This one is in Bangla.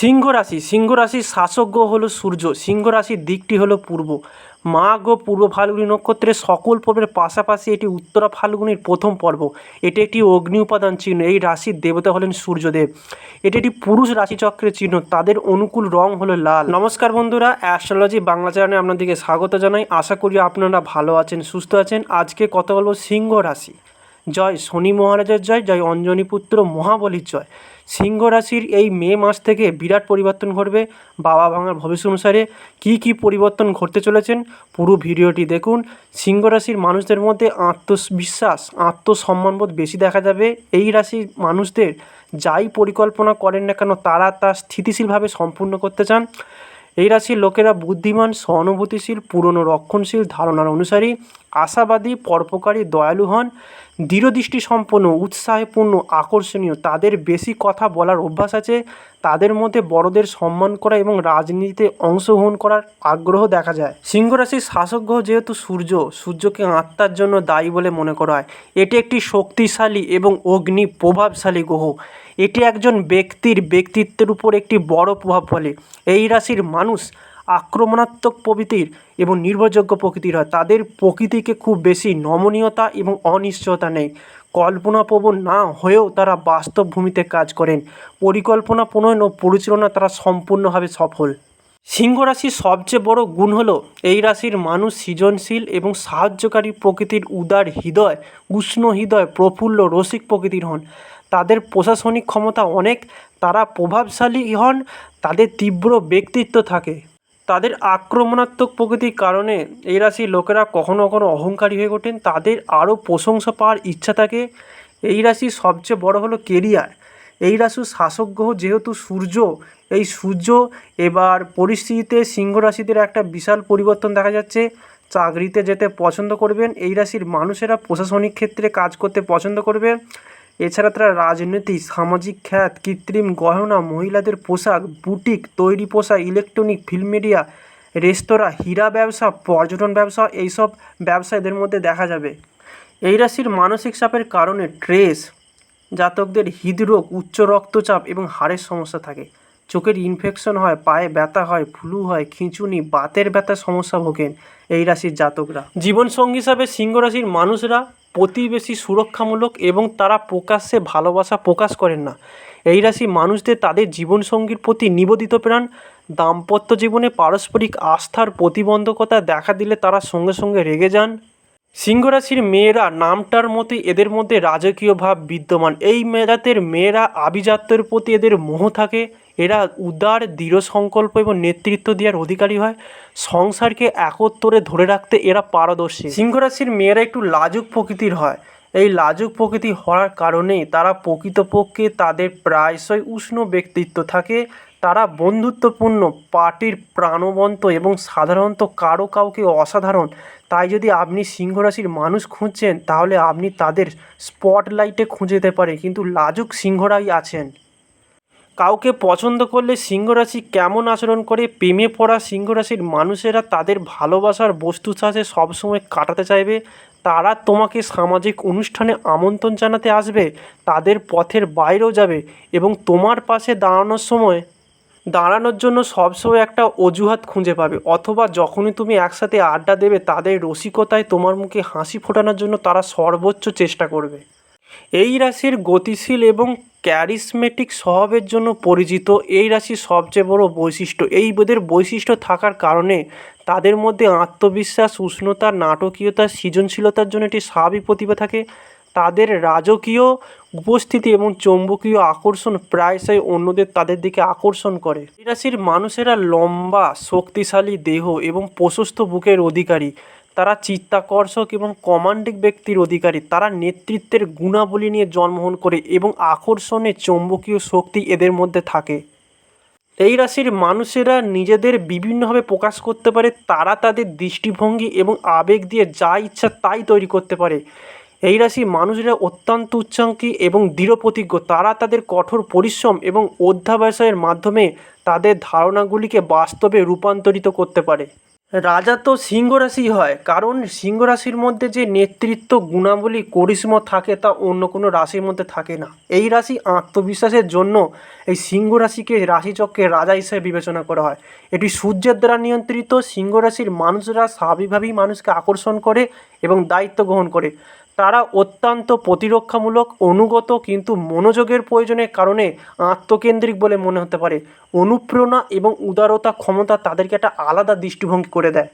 সিংহ রাশি সিংহ রাশির শাসক গ্রহ হলো সূর্য সিংহ রাশির দিকটি হলো পূর্ব। মাঘ ও পূর্ব ফাল্গুনী নক্ষত্রের সকল পর্বের পাশাপাশি এটি উত্তরা ফাল্গুনির প্রথম পর্ব। এটি একটি অগ্নি উপাদান চিহ্ন, এই রাশির দেবতা হলেন সূর্যদেব। এটি একটি পুরুষ রাশিচক্রের চিহ্ন, তাদের অনুকূল রং হলো লাল। নমস্কার বন্ধুরা, অ্যাস্ট্রোলজি বাংলা চ্যানেলে আপনাদেরকে স্বাগত জানাই। আশা করি আপনারা ভালো আছেন, সুস্থ আছেন। আজকে কথা বলব সিংহ রাশি। জয় শনি মহারাজের জয় জয় অঞ্জনী পুত্র মহাবলীর জয়। সিংহ রাশির এই মে মাস থেকে বিরাট পরিবর্তন ঘটবে। বাবা ভাঙার ভবিষ্য অনুসারে কী কী পরিবর্তন ঘটতে চলেছেন পুরো ভিডিওটি দেখুন। সিংহ রাশির মানুষদের মধ্যে আত্মবিশ্বাস, আত্মসম্মানবোধ বেশি দেখা যাবে। এই রাশির মানুষদের যাই পরিকল্পনা করেন না কেন, তারা তা স্থিতিশীলভাবে সম্পূর্ণ করতে চান। এই রাশির লোকেরা বুদ্ধিমান, সহানুভূতিশীল, পুরনো রক্ষণশীল ধারণার অনুসারী, আশাবাদী, পরোপকারী, দয়ালু হন দৃঢ়দৃষ্টি সম্পন্ন উৎসাহপূর্ণ, আকর্ষণীয়। তাদের বেশি কথা বলার অভ্যাস আছে। তাদের মধ্যে বড়দের সম্মান করা এবং রাজনীতিতে অংশগ্রহণ করার আগ্রহ দেখা যায়। সিংহ রাশির শাসক গ্রহ যেহেতু সূর্য, সূর্যকে আত্মার জন্য দায়ী বলে মনে করা হয়। এটি একটি শক্তিশালী এবং অগ্নি প্রভাবশালী গ্রহ। এটি একজন ব্যক্তির ব্যক্তিত্বের উপর একটি বড় প্রভাব ফেলে। এই রাশির মানুষ আক্রমণাত্মক প্রকৃতির এবং নির্ভরযোগ্য প্রকৃতির হয়। তাদের প্রকৃতিকে খুব বেশি নমনীয়তা এবং অনিশ্চয়তা নেই। কল্পনাপ্রবণ না হয়েও তারা বাস্তব ভূমিতে কাজ করেন। পরিকল্পনা, প্রণয়ন ও পরিচালনা তারা সম্পূর্ণভাবে সফল। সিংহ রাশির সবচেয়ে বড় গুণ হলো, এই রাশির মানুষ সৃজনশীল এবং সাহায্যকারী প্রকৃতির উদার হৃদয়, উষ্ণ হৃদয়, প্রফুল্ল রসিক প্রকৃতির হন। তাদের প্রশাসনিক ক্ষমতা অনেক, তারা প্রভাবশালী হন, তাদের তীব্র ব্যক্তিত্ব থাকে। তাদের আক্রমণাত্মক প্রকৃতির কারণে এই রাশির লোকেরা কখনো কখনো অহংকারী হয়ে ওঠেন, তাদের আরও প্রশংসা পাওয়ার ইচ্ছা থাকে। এই রাশির সবচেয়ে বড় হলো কেরিয়ার। এই রাশির শাসক গ্রহ যেহেতু সূর্য, এই সূর্য এবার পরিস্থিতিতে সিংহ রাশিদের একটা বিশাল পরিবর্তন দেখা যাচ্ছে। চাকরিতে যেতে পছন্দ করবেন, এই রাশির মানুষেরা প্রশাসনিক ক্ষেত্রে কাজ করতে পছন্দ করবে। এছাড়া তারা রাজনীতি, সামাজিক খ্যাত, কৃত্রিম গহনা, মহিলাদের পোশাক, বুটিক, তৈরি পোশাক, ইলেকট্রনিক, ফিল্ম মিডিয়া, রেস্তোরাঁ, হীরা ব্যবসা, পর্যটন ব্যবসা, এইসব ব্যবসা এদের মধ্যে দেখা যাবে। এই রাশির মানসিক চাপের কারণে ট্রেস, জাতকদের হৃদরোগ, উচ্চ রক্তচাপ এবং হাড়ের সমস্যা থাকে। চোখের ইনফেকশন হয়, পায়ে ব্যথা হয়, ফ্লু হয়, খিঁচুনি, বাতের ব্যথার সমস্যা ভোগেন এই রাশির জাতকরা। জীবনসঙ্গী হিসাবে সিংহ রাশির মানুষরা প্রতিবেশী সুরক্ষামূলক এবং তারা প্রকাশ্যে ভালোবাসা প্রকাশ করেন না। এই রাশি মানুষদের তাদের জীবনসঙ্গীর প্রতি নিবেদিত প্রাণ, দাম্পত্য জীবনে পারস্পরিক আস্থার প্রতিবন্ধকতা দেখা দিলে তারা সঙ্গে সঙ্গে রেগে যান। সিংহ রাশির মেয়েরা নামটার মতোই এদের মধ্যে রাজকীয় ভাব বিদ্যমান। এই মেয়েরাতের মেয়েরা আভিজাত্যের প্রতি এদের মোহ থাকে। এরা উদার, দৃঢ় সংকল্প এবং নেতৃত্ব দেওয়ার অধিকারী হয়। সংসারকে একত্তরে ধরে রাখতে এরা পারদর্শী। সিংহরাশির মেয়েরা একটু লাজুক প্রকৃতির হয়। এই লাজুক প্রকৃতি হওয়ার কারণে তারা প্রকৃতপক্ষে তাদের প্রায়শই উষ্ণ ব্যক্তিত্ব থাকে। তারা বন্ধুত্বপূর্ণ, পার্টির প্রাণবন্ত এবং সাধারণত কারও কাউকে অসাধারণ। তাই যদি আপনি সিংহ রাশির মানুষ খুঁজছেন, তাহলে আপনি তাদের স্পটলাইটে খুঁজে যেতে পারে কিন্তু লাজুক সিংহরাই আছেন। কাউকে পছন্দ করলে সিংহ রাশি কেমন আচরণ করে? প্রেমে পড়া সিংহ রাশির মানুষেরা তাদের ভালোবাসার বস্তুর সাথে সবসময় কাটাতে চাইবে। তারা তোমাকে সামাজিক অনুষ্ঠানে আমন্ত্রণ জানাতে আসবে। তাদের পথের বাইরেও যাবে এবং তোমার পাশে দাঁড়ানোর সময় দাঁড়ানোর জন্য সবসময় একটা অজুহাত খুঁজে পাবে। অথবা যখনই তুমি একসাথে আড্ডা দেবে, তাদের রসিকতায় তোমার মুখে হাসি ফোটানোর জন্য তারা সর্বোচ্চ চেষ্টা করবে। এই রাশির গতিশীল এবং ক্যারিসমেটিক স্বভাবের জন্য পরিচিত এই রাশির সবচেয়ে বড় বৈশিষ্ট্য। এই বোধের বৈশিষ্ট্য থাকার কারণে তাদের মধ্যে আত্মবিশ্বাস, উষ্ণতা, নাটকীয়তা, সৃজনশীলতার জন্য একটি স্বাভাবিক প্রতিভা থাকে। তাদের রাজকীয় উপস্থিতি এবং চৌম্বকীয় আকর্ষণ প্রায়শই অন্যদের তাদের দিকে আকর্ষণ করে। এই রাশির মানুষেরা লম্বা, শক্তিশালী দেহ এবং প্রশস্ত বুকের অধিকারী। তারা চিত্তাকর্ষক এবং কমান্ডিং ব্যক্তির অধিকারী। তারা নেতৃত্বের গুণাবলী নিয়ে জন্মগ্রহণ করে এবং আকর্ষণে চৌম্বকীয় শক্তি এদের মধ্যে থাকে। এই রাশির মানুষেরা নিজেদের বিভিন্নভাবে প্রকাশ করতে পারে। তারা তাদের দৃষ্টিভঙ্গি এবং আবেগ দিয়ে যা ইচ্ছা তাই তৈরি করতে পারে। এই রাশির মানুষরা অত্যন্ত উচ্চাঙ্কি এবং দৃঢ় প্রতিজ্ঞ তারা তাদের কঠোর পরিশ্রম এবং অধ্যাবসায়ের মাধ্যমে তাদের ধারণাগুলিকে বাস্তবে রূপান্তরিত করতে পারে। রাজা তো সিংহ রাশি হয়, কারণ সিংহ রাশির মধ্যে যে নেতৃত্ব গুণাবলী করিশ্মা থাকে তা অন্য কোনো রাশির মধ্যে থাকে না। এই রাশি আত্মবিশ্বাসের জন্য এই সিংহ রাশিকে রাশিচক্রের রাজা হিসেবে বিবেচনা করা হয়। এটি সূর্যের দ্বারা নিয়ন্ত্রিত, সিংহ রাশির মানুষরা স্বাভাবিকভাবেই মানুষকে আকর্ষণ করে এবং দায়িত্ব গ্রহণ করে। তারা অত্যন্ত প্রতিরক্ষামূলক, অনুগত কিন্তু মনোযোগের প্রয়োজনের কারণে আত্মকেন্দ্রিক বলে মনে হতে পারে। অনুপ্রেরণা এবং উদারতা ক্ষমতা তাদেরকে একটা আলাদা দৃষ্টিভঙ্গি করে দেয়।